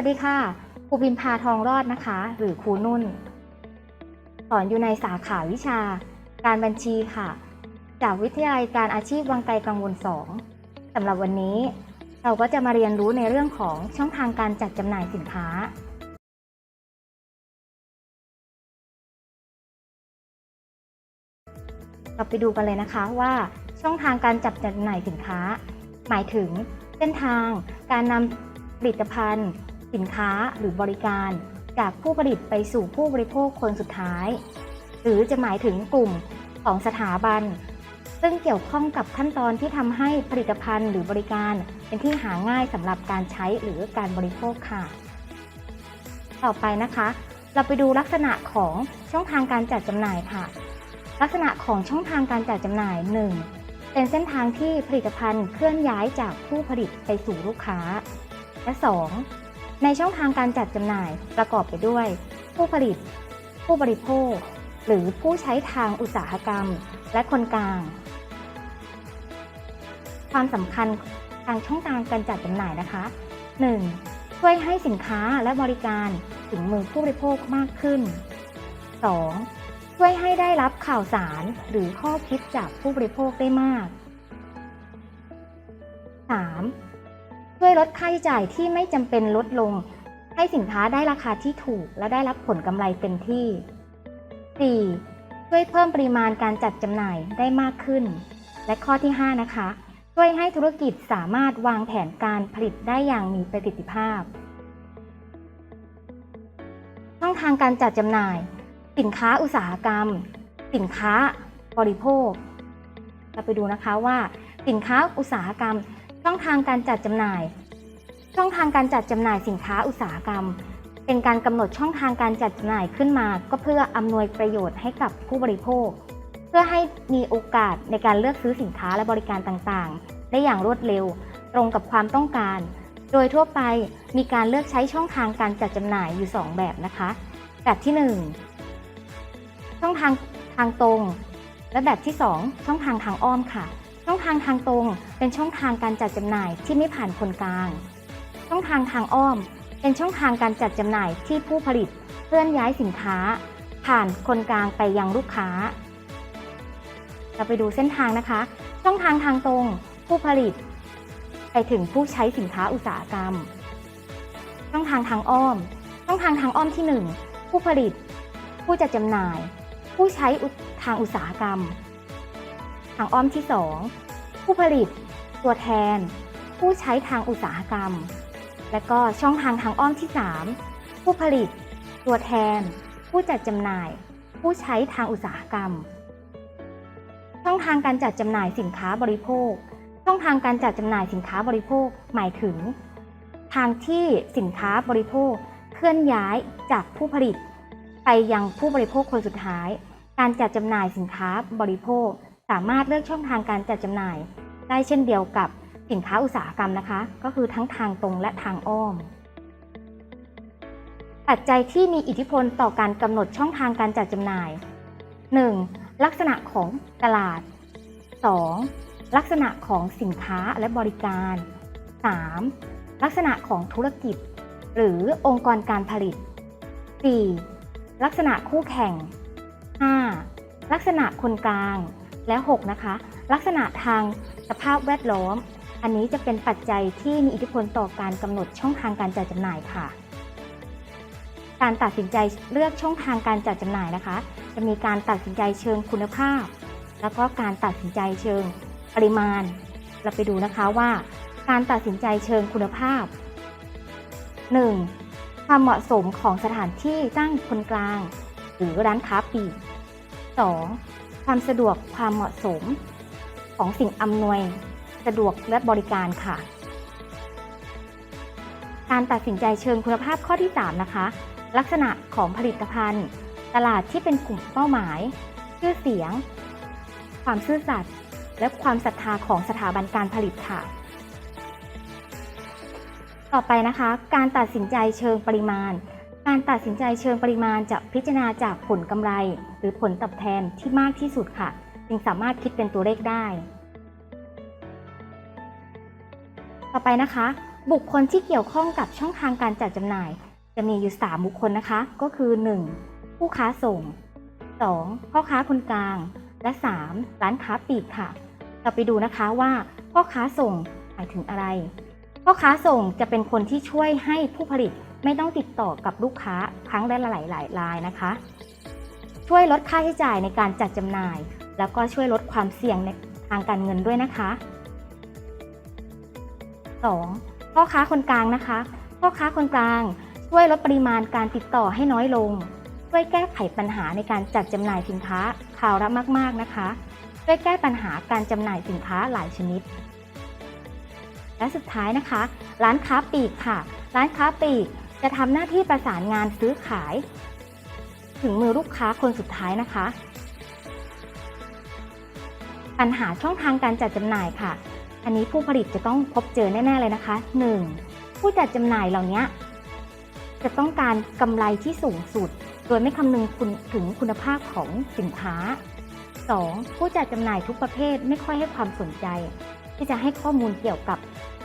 วัสดีค่ะครูพิมพาทองรอดนะคะ หรือครูนุ่น สอนอยู่ในสาขาวิชา การบัญชีค่ะ จากวิทยาลัยการอาชีพวังไกลกังวล2สำหรับวันนี้ เราก็จะมาเรียนรู้ในเรื่องของช่องทางการจัดจำหน่ายสินค้า เราไปดูกันเลยนะคะว่าช่องทางการจัดจำหน่ายสินค้า หมายถึงเส้นทางการนำผลิตภัณฑ์ สินค้าหรือบริการ จากผู้ผลิตไปสู่ผู้บริโภคคนสุดท้าย หรือจะหมายถึงกลุ่มของสถาบัน ซึ่งเกี่ยวข้องกับขั้นตอนที่ทำให้ผลิตภัณฑ์หรือบริการ เป็นที่หาง่ายสำหรับการใช้หรือการบริโภคค่ะ ต่อไปนะคะ เราไปดูลักษณะของช่องทางการจัดจำหน่ายค่ะ ลักษณะของช่องทางการจัดจำหน่าย 1. เป็นเส้นทางที่ผลิตภัณฑ์เคลื่อนย้ายจากผู้ผลิตไปสู่ลูกค้า และ 2. ในช่องทางการจัดจำหน่ายประกอบไปด้วย ผู้ผลิต ผู้บริโภค หรือผู้ใช้ทางอุตสาหกรรม และคนกลาง ความสำคัญทางช่องทางการจัดจำหน่ายนะคะ 1. ช่วยให้สินค้าและบริการถึงมือผู้บริโภคมากขึ้น 2. ช่วยให้ได้รับข่าวสารหรือข้อคิดจากผู้บริโภคได้มาก 3. ลดค่าใช้จ่ายที่ไม่จำเป็นลดลง ให้สินค้าได้ราคาที่ถูก และได้รับผลกำไรเต็มที่ 4. ช่วยเพิ่มปริมาณการจัดจำหน่ายได้มากขึ้น และข้อที่ 5 นะคะ ช่วยให้ธุรกิจสามารถวางแผนการผลิตได้อย่างมีประสิทธิภาพ ช่องทางการจัดจำหน่าย สินค้าอุตสาหกรรม สินค้าบริโภคเราไปดูนะคะว่าสินค้าอุตสาหกรรมช่องทางการจัดจำหน่าย ช่องทางการจัดจำหน่ายสินค้าอุตสาหกรรม เป็นการกำหนดช่องทางการจัดจำหน่ายขึ้นมา ก็เพื่ออำนวยประโยชน์ให้กับผู้บริโภค เพื่อให้มีโอกาสในการเลือกซื้อสินค้าและบริการต่างๆ ได้อย่างรวดเร็ว ตรงกับความต้องการ โดยทั่วไปมีการเลือกใช้ช่องทางการจัดจำหน่ายอยู่ 2 แบบนะคะ แบบที่ 1 ช่องทางทางตรง และแบบที่ 2 ช่องทางทางอ้อมค่ะ ช่องทางทางตรงเป็นช่องทางการจัดจำหน่ายที่ไม่ผ่านคนกลาง ช่องทางทางอ้อม เป็นช่องทางการจัดจำหน่ายที่ผู้ผลิตเคลื่อนย้ายสินค้า ผ่านคนกลางไปยังลูกค้า เราไปดูเส้นทางนะคะ ช่องทางทางตรง ผู้ผลิต ไปถึงผู้ใช้สินค้าอุตสาหกรรม ช่องทางทางอ้อม ช่องทางทางอ้อมที่ 1 ผู้ผลิต ผู้จัดจำหน่าย ผู้ใช้ทางอุตสาหกรรม ทางอ้อมที่ 2 ผู้ผลิต ตัวแทน ผู้ใช้ทางอุตสาหกรรม และก็ช่องทางทางอ้อมที่ 3 ผู้ผลิต ตัวแทน ผู้จัดจำหน่าย ผู้ใช้ทางอุตสาหกรรม ช่องทางการจัดจำหน่ายสินค้าบริโภค ช่องทางการจัดจำหน่ายสินค้าบริโภคหมายถึง ทางที่สินค้าบริโภคเคลื่อนย้ายจากผู้ผลิต ไปยังผู้บริโภคคนสุดท้าย การจัดจำหน่ายสินค้าบริโภค สามารถเลือกช่องทางการจัดจำหน่าย ได้เช่นเดียวกับ สินค้าอุตสาหกรรมนะคะ ก็คือทั้งทางตรงและทางอ้อม ปัจจัยที่มีอิทธิพลต่อการกำหนดช่องทางการจัดจำหน่าย 1. ลักษณะของตลาด 2. ลักษณะของสินค้าและบริการ 3. ลักษณะของธุรกิจ หรือองค์กรการผลิต 4. ลักษณะคู่แข่ง 5. ลักษณะคนกลาง และ 6 นะคะ ลักษณะทางสภาพแวดล้อม อันนี้จะเป็นปัจจัยที่มีอิทธิพลต่อการกำหนดช่องทางการจัดจำหน่ายค่ะ การตัดสินใจเลือกช่องทางการจัดจำหน่ายนะคะ จะมีการตัดสินใจเชิงคุณภาพ แล้วก็การตัดสินใจเชิงปริมาณ เราไปดูนะคะว่า การตัดสินใจเชิงคุณภาพ 1. ความเหมาะสมของสถานที่ตั้งคนกลาง หรือร้านค้าปลีก 2. ความสะดวกความเหมาะสมของสิ่งอำนวย สะดวกและบริการค่ะ การตัดสินใจเชิงคุณภาพข้อที่ 3 นะคะ ลักษณะของผลิตภัณฑ์ ตลาดที่เป็นกลุ่มเป้าหมาย ชื่อเสียง ความซื่อสัตย์และความศรัทธาของสถาบันการผลิตค่ะ ต่อไปนะคะ การตัดสินใจเชิงปริมาณ การตัดสินใจเชิงปริมาณจะพิจารณาจากผลกำไร หรือผลตอบแทนที่มากที่สุดค่ะ จึงสามารถคิดเป็นตัวเลขได้ ต่อไปนะคะ บุคคลที่เกี่ยวข้องกับช่องทางการจัดจำหน่าย จะมีอยู่ 3 บุคคลนะคะ ก็คือ 1. ผู้ค้าส่ง 2. พ่อค้าคนกลาง และ 3. ร้านค้าปลีกค่ะ เราไปดูนะคะว่าพ่อค้าส่งหมายถึงอะไร พ่อค้าส่งจะเป็นคนที่ช่วยให้ผู้ผลิตไม่ต้องติดต่อกับลูกค้าครั้งละหลายๆรายนะคะ ช่วยลดค่าใช้จ่ายในการจัดจำหน่าย แล้วก็ช่วยลดความเสี่ยงในทางการเงินด้วยนะคะ 2. พ่อค้าคนกลางนะคะ พ่อค้าคนกลาง ช่วยลดปริมาณการติดต่อให้น้อยลง ช่วยแก้ไขปัญหาในการจัดจำหน่ายสินค้าคราวละมากๆนะคะ ช่วยแก้ปัญหาการจำหน่ายสินค้าหลายชนิด และสุดท้ายนะคะ ร้านค้าปลีกค่ะ ร้านค้าปลีกจะทำหน้าที่ประสานงานซื้อขาย ถึงมือลูกค้าคนสุดท้ายนะคะ ปัญหาช่องทางการจัดจำหน่ายค่ะ อันนี้ผู้ผลิตจะต้องพบเจอแน่ ๆ เลยนะคะ 1. ผู้จัดจำหน่ายเหล่านี้จะต้องการกำไรที่สูงสุด โดยไม่คำนึงถึงคุณภาพของสินค้า 2. ผู้จัดจำหน่ายทุกประเภทไม่ค่อยให้ความสนใจ ที่จะให้ข้อมูลเกี่ยวกับ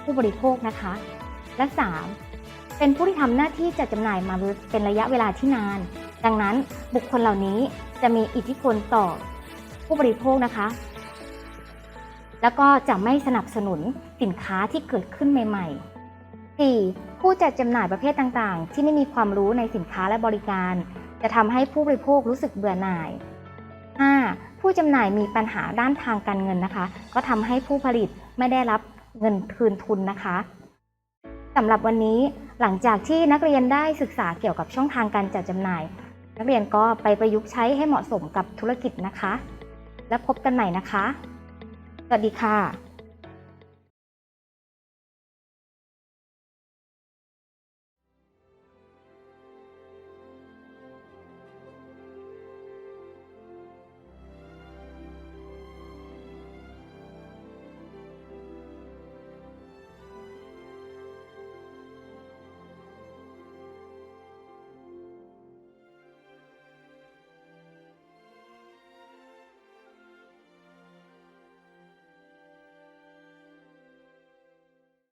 ผู้บริโภคนะคะ และ 3. เป็นผู้ที่ทำหน้าที่จัดจำหน่ายมาเป็นระยะเวลาที่นาน ดังนั้นบุคคลเหล่านี้จะมีอิทธิพลต่อผู้บริโภคนะคะ แล้วก็จะไม่สนับสนุนสินค้าที่เกิดขึ้นใหม่ๆ 4. ผู้จัดจำหน่ายประเภทต่างๆ ที่ไม่มีความรู้ในสินค้าและบริการ จะทำให้ผู้บริโภครู้สึกเบื่อหน่าย 5. ผู้จำหน่ายมีปัญหาด้านทางการเงินนะคะ ก็ทำให้ผู้ผลิตไม่ได้รับเงินคืนทุนนะคะสำหรับวันนี้หลังจากที่นักเรียนได้ศึกษาเกี่ยวกับช่องทางการจัดจำหน่าย นักเรียนก็ไปประยุกต์ใช้ให้เหมาะสมกับธุรกิจนะคะ และพบกันใหม่นะคะ สวัสดีค่ะ